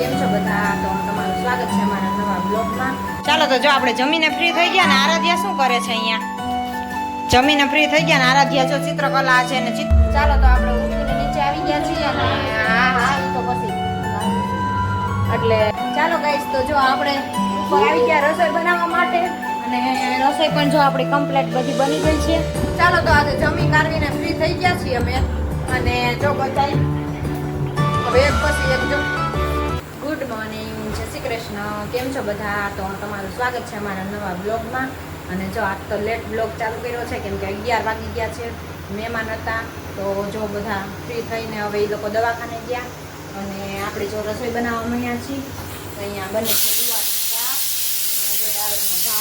કેમ છો બધા? તો તમારું સ્વાગત છે અમારા નવા બ્લોગમાં. ચાલો તો જો આપણે જમીને ફ્રી થઈ ગયા ને આરાધ્યા શું કરે છે અહીંયા? જમીને ફ્રી થઈ ગયા ને આરાધ્યા જો ચિત્રકલા છે ને ચાલો તો આપણે ઉઠીને નીચે આવી ગયા છીએ અને હા હા તો પછી. એટલે ચાલો ગાઈસ તો જો આપણે ઉપર આવી ગયા રસોઈ બનાવવા માટે અને રસોઈ પણ જો આપણી કમ્પ્લીટ બધી બની ગઈ છે. ચાલો તો આજે જમી કાઢીને ફ્રી થઈ ગયા છીએ અમે. અને જો બધાય હવે એક પછી એક જો. શ્રી કૃષ્ણ, કેમ છો બધા? તો તમારું સ્વાગત છે અમારા નવા બ્લોગમાં. અને જો આજ તો લેટ બ્લોગ ચાલુ કર્યો છે, કેમ કે અગિયાર વાગી ગયા છે, મહેમાન હતા. તો જો બધા ફ્રી થઈને હવે એ લોકો દવાખાને ગયા. અને આપણે જો રસોઈ બનાવવા માંડ્યા છીએ, તો અહીંયા બને છે ગુવારનું જો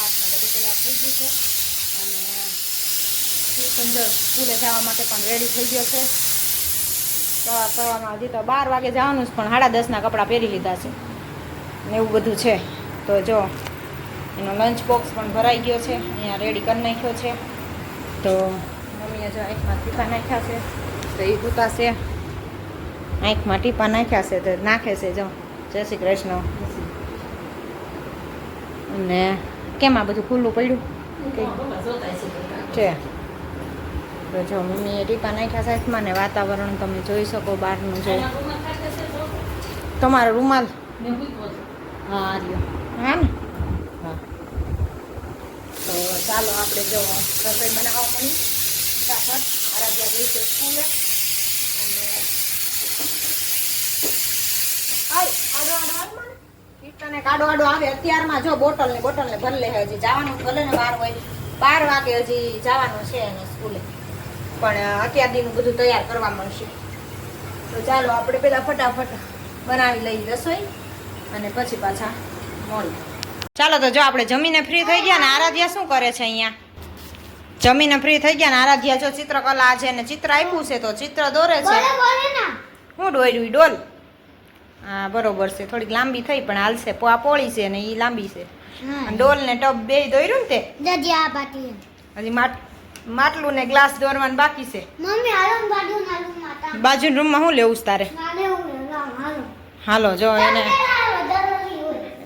તૈયાર થઈ ગયું છે. અને જો સ્કૂલે જવા માટે પણ રેડી થઈ ગયો છે. સવાર સવારમાં હજી તો બાર વાગે જવાનું છે પણ સાડા દસના કપડાં પહેરી લીધા છે. ને એવું બધું છે. તો જો એનો લંચ બોક્સ પણ ભરાઈ ગયો છે. અહીંયા રેડી કરી નાખ્યો છે. તો મમ્મીએ જો આંખમાં ટીપા નાખ્યા છે. તો એ ગુતાશે આંખમાં ટીપા નાખ્યા છે તો નાખે છે જો. જય શ્રી કૃષ્ણ. અને કેમ આ બધું ખુલ્લું પડ્યું? છે. તો જો મમ્મીએ ટીપા નાખ્યા છે આંખમાં ને વાતાવરણ તમે જોઈ શકો બહારનું જો. તમારો રૂમાલ? હા આ હા. ને હા તો ચાલો આપણે જો રસોઈ બનાવવા મળી. ફટાફટ. આરાધ્યા ગઈ છે સ્કૂલે. અને આડો આડો કીર્તને કાડો આડો આવે. અત્યારમાં જો બોટલ ને બોટલ ને હજી. જવાનું ભલે ને વાર હોય. બાર વાગે હજી જવાનું છે એને સ્કૂલે. પણ અત્યાર દીનું બધું તૈયાર કરવા મળશે. તો ચાલો આપણે પેલા ફટાફટ બનાવી લઈએ રસોઈ. અને પછી પાછા મળીએ. ચાલો તો જો આપણે જમીને ફ્રી થઈ ગયા ને આરાધ્યા શું કરે છે અહીંયા? જમીને ફ્રી થઈ ગયા ને આરાધ્યા જો ચિત્રકલા છે ને ચિત્ર આપ્યું છે તો ચિત્ર દોરે છે. હું દોર્યું ડોલ. હા બરોબર છે થોડીક લાંબી થઈ પણ હાલશે. આ પોળી છે ને એ લાંબી છે. ડોલ ને ટબ બે દોર્યું ને તે? હજી માટ માટલું ને ગ્લાસ દોરવાનું બાકી છે. બાજુ રૂમમાં શું લેવું છે તારે? હાલો જો એને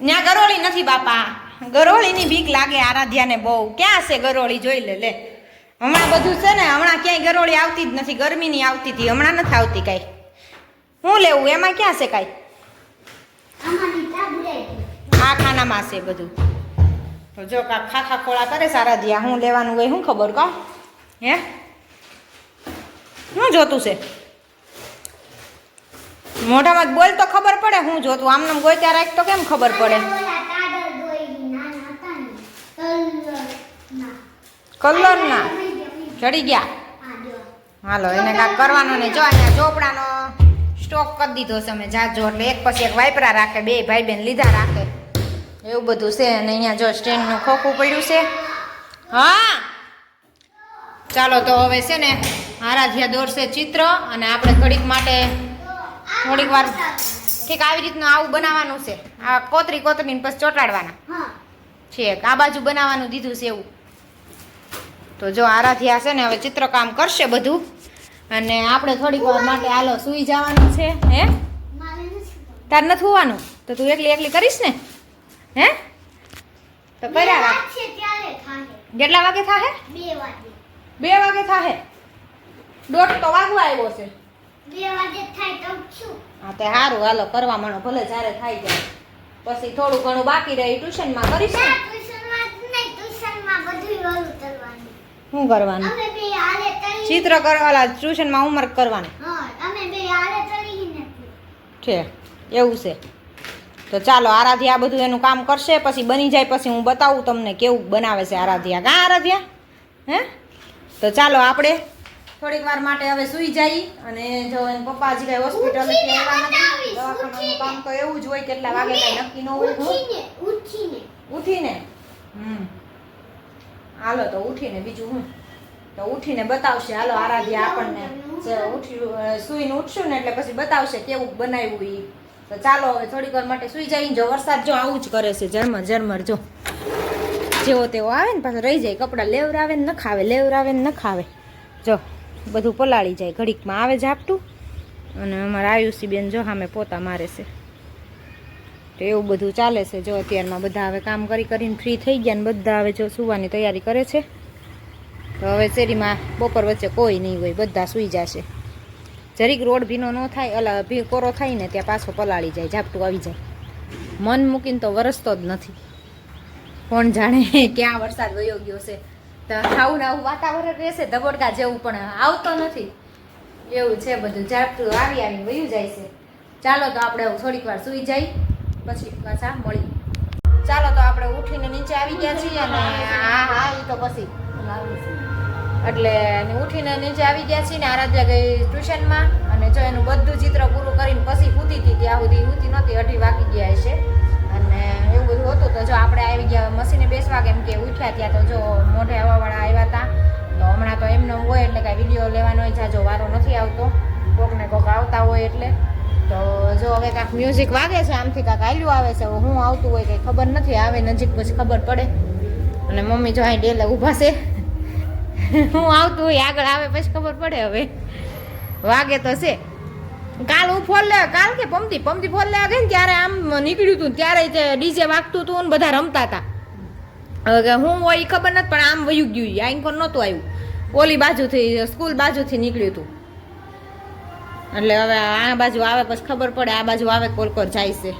ત્યાં ગરોળી નથી બાપા. ગરોળીની બીક લાગે આરાધ્યાને બહુ. ક્યાં છે ગરોળી? જોઈ લે લે. હમણાં બધું છે ને, હમણાં ક્યાંય ગરોળી આવતી જ નથી, ગરમીની આવતી હતી, હમણાં નથી આવતી કાંઈ. હું લેવું, એમાં ક્યાં છે કાંઈ? આ ખાનામાં છે બધું. તો જો કાંક ખાખા ખોળા કરે સારા ધ્યા હું લેવાનું હોય શું ખબર કહો હે? શું જોતું છે. મોઢામાં બોલ તો ખબર પડે, હું જોતું આમને ગોઈ ત્યાં રાખ તો કેમ ખબર પડે? કલર ના ચડી ગયા. હાલો, એને કાંઈક કરવાનું ને જો અહીંયા ચોપડાનો સ્ટોક કરી દીધો છે અમે, જાજો, એટલે એક પછી એક વાઇપરા રાખે, બે ભાઈ બેન લીધા રાખે. એવું બધું છે, અને અહીંયા જો સ્ટેન્ડનું ખોખું પડ્યું છે. હા! ચાલો, તો હવે છે ને આરાધ્યા દોરશે ચિત્ર, અને આપણે ઘડીક માટે થોડીક વાર ઠીક આવી રીતનું આવું બનાવવાનું છે. આ કોતરી કોતરીને પછી ચોટાડવાના. છે આ બાજુ બનાવવાનું દીધું છે એવું. તો જો આરાધ્યા છે ને હવે ચિત્રકામ કરશે બધું. અને આપણે થોડીક વાર માટે હાલો સુઈ જવાનું છે હે? તાર નથી હોવાનું તો તું એકલી એકલી કરીશ ને? હે? તો કર્યા રાખ. કેટલા વાગે થાહે? બે વાગે થાહે? દોઢ તો વાગવા આવ્યો છે. હા તે સારું હાલો કરવા માંડો ભલે જ્યારે થાય જાય પછી થોડું ઘણું બાકી રહી ટ્યુશનમાં કરીશું શું કરવાનું. ચિત્ર કરવાલા ટ્યુશનમાં હોમવર્ક કરવાનું. છે એવું છે. તો ચાલો આરાધ્યા આ બધું એનું કામ કરશે પછી બની જાય પછી હું બતાવું તમને કેવું બનાવે છે આરાધ્યા. કાં આરાધ્યા? હે? તો ચાલો આપણે થોડીક વાર માટે હવે સૂઈ જાય અને જો એના પપ્પાજી કઈ હોસ્પિટલ દવાખાનાનું કામ તો એવું જ હોય કેટલા વાગે કઈ નક્કી ન હોય ઉઠીને ઉઠીને. હમ. હાલો તો ઉઠીને બીજું હું. તો ઉઠીને બતાવશે હાલો આરાધ્યા આપણને. ઉઠ્યું સૂઈને ઉઠશું ને એટલે પછી બતાવશે કેવું બનાવ્યું એ તો ચાલો હવે થોડીક વાર માટે સૂઈ જઈને જો વરસાદ જો આવું જ કરે છે ઝરમર ઝરમર જો. જેવો તેવો આવે ને પાછો રહી જાય કપડાં લેવરાવે ને ન ખાવે લેવરાવે ને ન ખાવે જો. બધું પલાળી જાય. ઘડીકમાં આવે ઝાપટું. અને અમારા આયુષી બેન જો સામે પોતા મારે છે. તો એવું બધું ચાલે છે. જો અત્યારમાં બધા હવે કામ કરી કરીને ફ્રી થઈ ગયા ને બધા હવે જો સુવાની તૈયારી કરે છે. તો હવે શેરીમાં બપોર વચ્ચે કોઈ નહીં હોય. બધા સૂઈ જશે. જરીક રોડ ભીનો ન થાય, અલા, ભી, કોરો થાય ને ત્યાં પાછો પલાળી જાય, ઝાપટું આવી જાય. મન મૂકીને તો વરસતો જ નથી. કોણ જાણે ક્યાં વરસાદ વયો ગયો છે. આવું આવું વાતાવરણ રહેશે ધબોડકા જેવું, પણ આવતો નથી. એવું છે બધું. ઝાપટું આવી આવી વયું જાય છે. ચાલો તો આપણે થોડીક વાર સૂઈ જાય પછી પાછા મળી ચાલો તો આપણે ઉઠીને નીચે આવી ગયા છીએ અને હા હા એ તો પછી. એટલે ઉઠીને નીચે આવી ગયા છીએ ને આરાધ્યા ગઈ ટ્યુશનમાં અને જો એનું બધું ચિત્ર પૂરું કરીને પછી પૂતી હતી, ત્યાં સુધી ઉતી નહોતી, અઢી વાગી ગયા છે બધું હતું તો જો આપણે આવી ગયા મશીને બેસવા કેમ કે ઉઠ્યા ત્યાં તો જો મોઢે આવવાવાળા આવ્યા હતા તો હમણાં તો એમનો હોય એટલે કાંઈ વીડિયો લેવાનો હોય જાજો વારો નથી આવતો. કોકને કોક આવતા હોય એટલે. તો જો હવે કાંઈક મ્યુઝિક વાગે છે, આમથી કાંઈક આલ્યું આવે છે. હું આવતું હોય કંઈ ખબર નથી, આવે નજીક પછી ખબર પડે. અને મમ્મી જો અહીં ડેલે ઊભા છે. હું આવતું હોય, આગળ આવે પછી ખબર પડે હવે. વાગે તો છે. કાલ હું ફોન લે, કાલ કે પમતી પમતી ફોન લેવા ગઈ ને ત્યારે આમ નીકળ્યું હતું ત્યારે તે ડીજે વાગતું હતું ને બધા રમતા હતા હવે હું હોય એ ખબર નથી, પણ આમ વયું ગયું આ ઇન્કોન નહોતું આવ્યું. ઓલી બાજુથી, સ્કૂલ બાજુથી નીકળ્યું હતું એટલે હવે આ બાજુ આવે પછી ખબર પડે, આ બાજુ આવે કોલ કોલ જાય છે.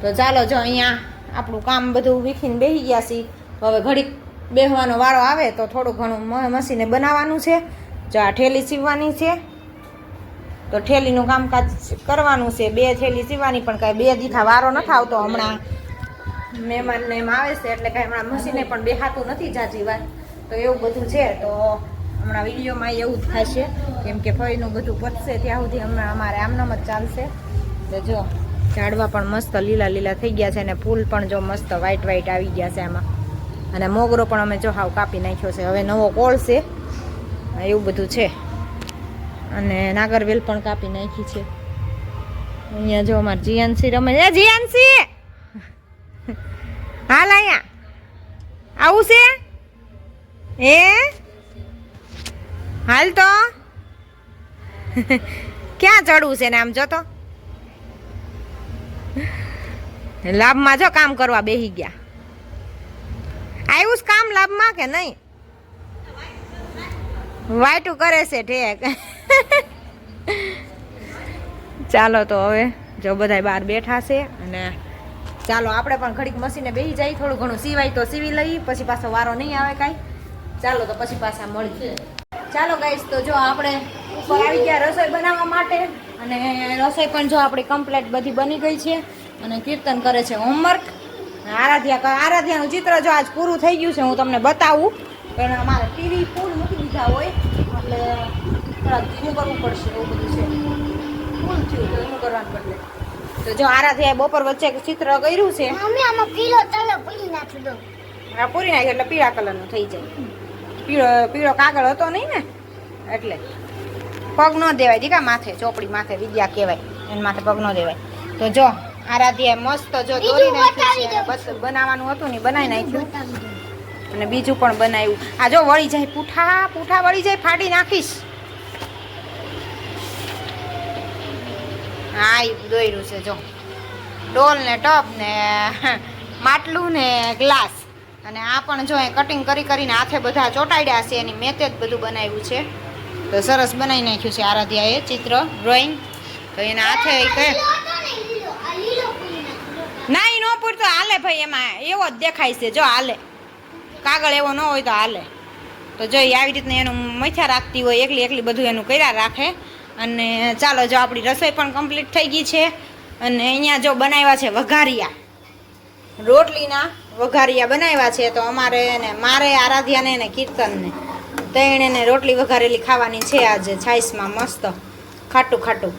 તો ચાલો જો અહીંયા આપણું કામ બધું વીખીને બેસી ગયા છીએ. હવે ઘડીક બેસવાનો વારો આવે તો થોડું ઘણું મસીને બનાવવાનું છે. જો આ ઠેલી સીવવાની છે. તો ઠેલીનું કામકાજ કરવાનું છે. બે થેલી સીવાની, પણ કાંઈ બે દીઠા વારો નથી આવતો હમણાં મહેમાનને એમ આવે છે, એટલે કાંઈ હમણાં મશીને પણ બેહાતું નથી જાજી વાર. તો એવું બધું છે. તો હમણાં વિડીયોમાં એવું જ થશે, કેમ કે ફળીનું બધું પતશે ત્યાં સુધી હમણાં અમારે આમનામ જ ચાલશે. તો જો, ઝાડવા પણ મસ્ત લીલા લીલા થઈ ગયા છે અને ફૂલ પણ જો મસ્ત વ્હાઈટ વ્હાઈટ આવી ગયા છે આમાં. અને મોગરો પણ અમે જો હાવ કાપી નાખ્યો છે. હવે નવો કોળ છે. એવું બધું છે. અને નાગરવેલ પણ કાપી નાખી છે. અહીંયા જો અમારે જીએનસી રમે છે. એ હાલ અહીંયા. આવું છે? એ હાલ તો. ક્યાં ચડવું છે ને આમ જો તો? લાભમાં જો કામ કરવા બેહી ગયા. આવ્યું કામ લાભમાં કે નહીં? વાયટું કરે છે ઠેક. ચાલો તો હવે જો બધા બહાર બેઠા છે અને ચાલો આપણે પણ ઘડીક મશીને બેસી જાય, થોડું ઘણું સિવાય તો સીવી લઈ, પછી પાછો વારો નહીં આવે કાંઈ. ચાલો તો પછી પાછા મળી ચાલો ગાઈસ તો જો આપણે ઉપર આવી ગયા રસોઈ બનાવવા માટે અને રસોઈ પણ જો આપણી કમ્પ્લેટ બધી બની ગઈ છે અને કીર્તન કરે છે હોમવર્ક આરાધ્યા આરાધ્યાનું ચિત્ર જો આજ પૂરું થઈ ગયું છે, હું તમને બતાવું. પણ અમારે ટીવી ફૂલ મૂકી દીધા હોય, એટલે થોડાક ધીમું કરવું પડશે એવું બધું છે. ફૂલ થયું તો એનું કરવાનું બદલે. તો જો આરાધ્યાએ બપોર વચ્ચે ચિત્ર કર્યું છે. મમ્મી આમાં પીળો તલો પૂરી નાખી દો આ પૂરી નાખી એટલે પીળા કલરનું થઈ જાય. પીળો પીળો કાગળ હતો નહીં ને? એટલે. પગ ન દેવાય દીકા માથે ચોપડી માથે વિદ્યા કહેવાય. એના માથે પગ ન દેવાય. તો જો આરાધ્યાએ મસ્ત જો દોરી નાખ્યું છે. બસ બનાવવાનું હતું ને બનાવી નાખ્યું. અને બીજું પણ બનાવ્યું. આ જો વળી જાય પૂઠા પૂઠા વળી જાય ફાડી નાખીશ. હા એ દોર્યું છે, જો. ડોલ ને ટપ ને માટલું ને ગ્લાસ. અને આ પણ જો એ કટિંગ કરી કરીને હાથે બધા ચોંટાડ્યા છે, એની મેં જ બધું બનાવ્યું છે. તો સરસ બનાવી નાખ્યું છે આરાધ્યાએ ચિત્ર ડ્રોઈંગ તો એના હાથે કહે ને એ નો પૂરતો હાલે ભાઈ એમાં, એવો જ દેખાય છે, જો હાલે. કાગળ એવો ન હોય તો હાલે. તો જો આવી રીતના એનું મથ્યા રાખતી હોય, એકલી એકલી બધું એનું કર્યા રાખે. અને ચાલો જો આપણી રસોઈ પણ કમ્પ્લીટ થઈ ગઈ છે. અને અહીંયા જો બનાવ્યા છે વઘારિયા. રોટલીના વઘારિયા બનાવ્યા છે. તો અમારે એને મારે આરાધ્યાને ને કીર્તનને. તૈણેને રોટલી વઘારેલી ખાવાની છે આજે. છાઈસમાં મસ્ત ખાટું ખાટું.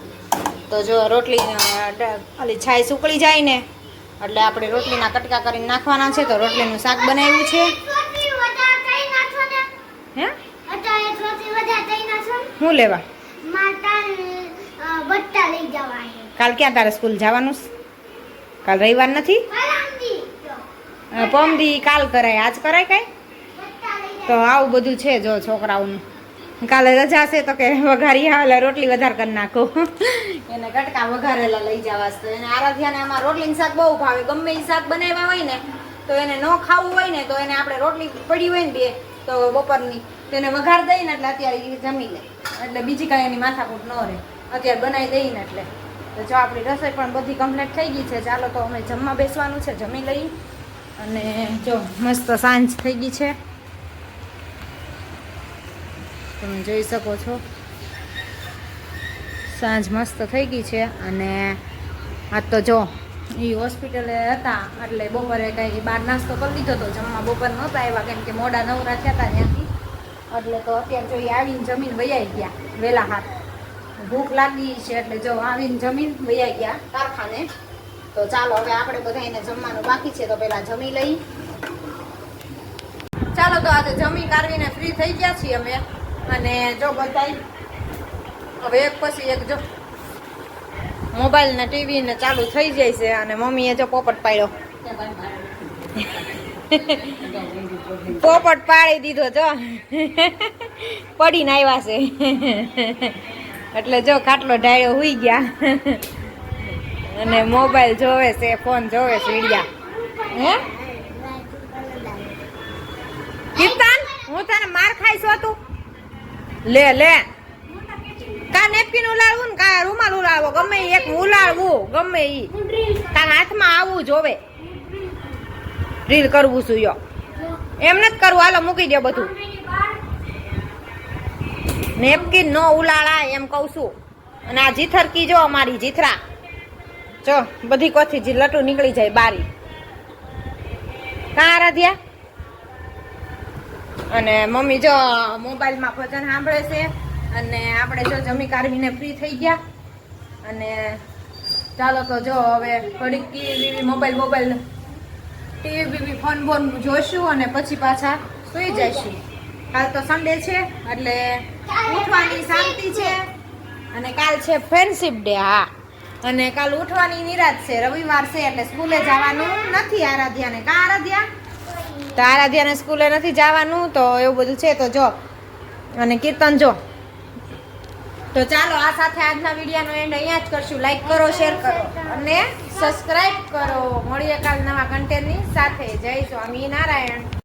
તો જો રોટલી ખાલી ઓલી છાશ ઉકળી જાય ને એટલે આપણે રોટલીના કટકા કરીને નાખવાના છે. તો રોટલીનું શાક બનાવ્યું છે. હે? શું લેવા? માતા બટ્ટા લઈ જવા છે કાલ ક્યાં તારે સ્કૂલ જવાનું કાલ રવિવાર નથી? પમદી કાલ કરાય. આજ કરાય કાંઈ? તો આવું બધું છે જો છોકરાઓનું. કાલે રજા છે તો કે વઘારી આવે રોટલી વધારે કરી નાખો. એને કટકા વઘારેલા લઈ જવા તો એને આરાધ્યાને આમાં રોટલીનું શાક બહુ ભાવે. ગમે એ શાક બનાવ્યા હોય ને તો એને ન ખાવું હોય ને તો એને આપણે રોટલી પડી હોય ને બે તો બપોરની તો એને વઘાર દઈને એટલે અત્યારે એ જમી લે. એટલે બીજી કાંઈ એની માથાકૂટ ન રહે. અત્યારે બનાવી દઈને એટલે. તો જો આપણી રસોઈ પણ બધી કમ્પ્લીટ થઈ ગઈ છે. ચાલો તો અમે જમવા બેસવાનું છે, જમી લઈ. અને જો મસ્ત સાંજ થઈ ગઈ છે. તમે જોઈ શકો છો. સાંજ મસ્ત થઈ ગઈ છે. અને આ તો જો એ હોસ્પિટલે હતા એટલે બપોરે કંઈ બહાર નાસ્તો કરી લીધો તો જમવા બપોર નહોતા આવ્યા. કેમ કે મોડા નવરા થયા હતા ત્યાંથી. એટલે તો અત્યારે જો આવીને જમીન વૈયાઈ ગયા વહેલા હાથ ભૂખ લાગી છે એટલે જો આવીને જમીન વૈયાઈ ગયા કારખાને, તો ચાલો હવે આપણે બધાને જમવાનું બાકી છે, તો પેલા જમી લઈ. ચાલો તો આજે જમી કાઢવીને ફ્રી થઈ ગયા છીએ અમે. અને જો બધાય, હવે એક પછી એક જો. મોબાઈલ ને ટીવી ને ચાલુ થઈ જાય છે અને મમ્મીએ જો પોપટ પાડ્યો. પોપટ પાડી દીધો, જો. પડીને આવ્યા છે. એટલે જો ખાટલો ઢાળ્યો હુઈ ગયા. અને મોબાઈલ જોવે છે, ફોન જોવે છે, ઈડિયા. હે? કીર્તન, હું તને માર ખાઈશ તું. લે લે. કા નેપકિન ઉલાડવું ને કા રૂમાલ ઉલાડવો ગમે એક ઉલાડવું ગમે ઈ. તારા હાથમાં આવવું જોવે. રીલ કરવું છું યો. એમ નથી કરવું. હાલો, મૂકી દે બધું. નેપકીન નો ઉલાળા એમ કહું છું. અને આ જીથરકી જો અમારી જીથરા. જો, બધી કોથી જી લટુ નીકળી જાય બારી. કા આરાધ્યા? અને મમ્મી જો, મોબાઈલમાં ભજન સાંભળે છે. અને આપણે જો જમી કાઢવીને ફ્રી થઈ ગયા. અને ચાલો તો જો હવે ઘડીક મોબાઈલ મોબાઈલ ટીવી બીવી ફોન બોન જોઈશું અને પછી પાછા સુઈ જઈશું. કાલ તો સન્ડે છે, એટલે ઉઠવાની શાંતિ છે. અને કાલ છે ફ્રેન્ડશીપ ડે હા. અને કાલ ઉઠવાની નિરાશ છે, રવિવાર છે, એટલે સ્કૂલે જવાનું નથી આરાધ્યાને. કા આરાધ્યા? તો આરાધ્યાને સ્કૂલે નથી જવાનું, તો એવું બધું છે, તો જો. અને કીર્તન જો. તો ચાલો, આ સાથે આજના વિડીયોનો એન્ડ અહીંયા જ કરશું. લાઈક કરો શેર કરો. અને સબસ્ક્રાઇબ કરો. મળીએ કાલ નવા કન્ટેન્ટની સાથે. જય સ્વામિનારાયણ.